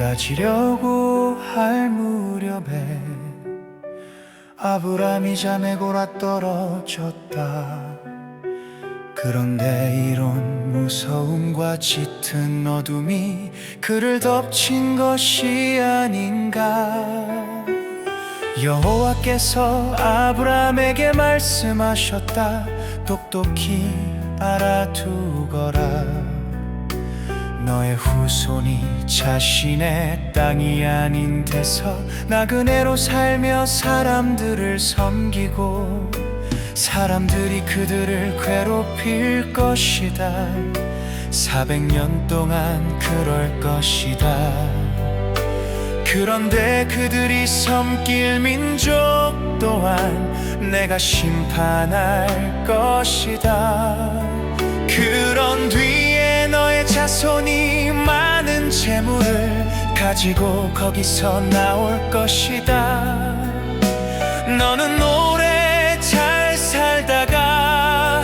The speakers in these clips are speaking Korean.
해가 지려고 할 무렵에 아브람이 잠에 골아 떨어졌다. 그런데 이런 무서움과 짙은 어둠이 그를 덮친 것이 아닌가? 여호와께서 아브람에게 말씀하셨다. 똑똑히 알아두거라 너의 후손이 자신의 땅이 아닌 데서 나그네로 살며 사람들을 섬기고 사람들이 그들을 괴롭힐 것이다. 400년 동안 그럴 것이다. 그런데 그들이 섬길 민족 또한 내가 심판할 것이다 가지고 거기서 나올 것이다. 너는 오래 잘 살다가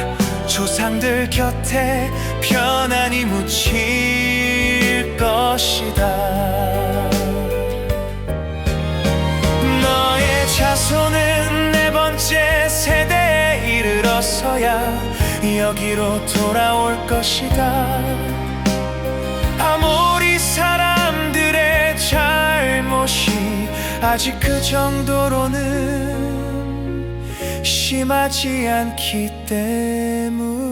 조상들 곁에 편안히 묻힐 것이다. 너의 자손은 네 번째 세대에 이르러서야 여기로 돌아올 것이다. 아모리 사람 아직 그 정도로는 심하지 않기 때문이다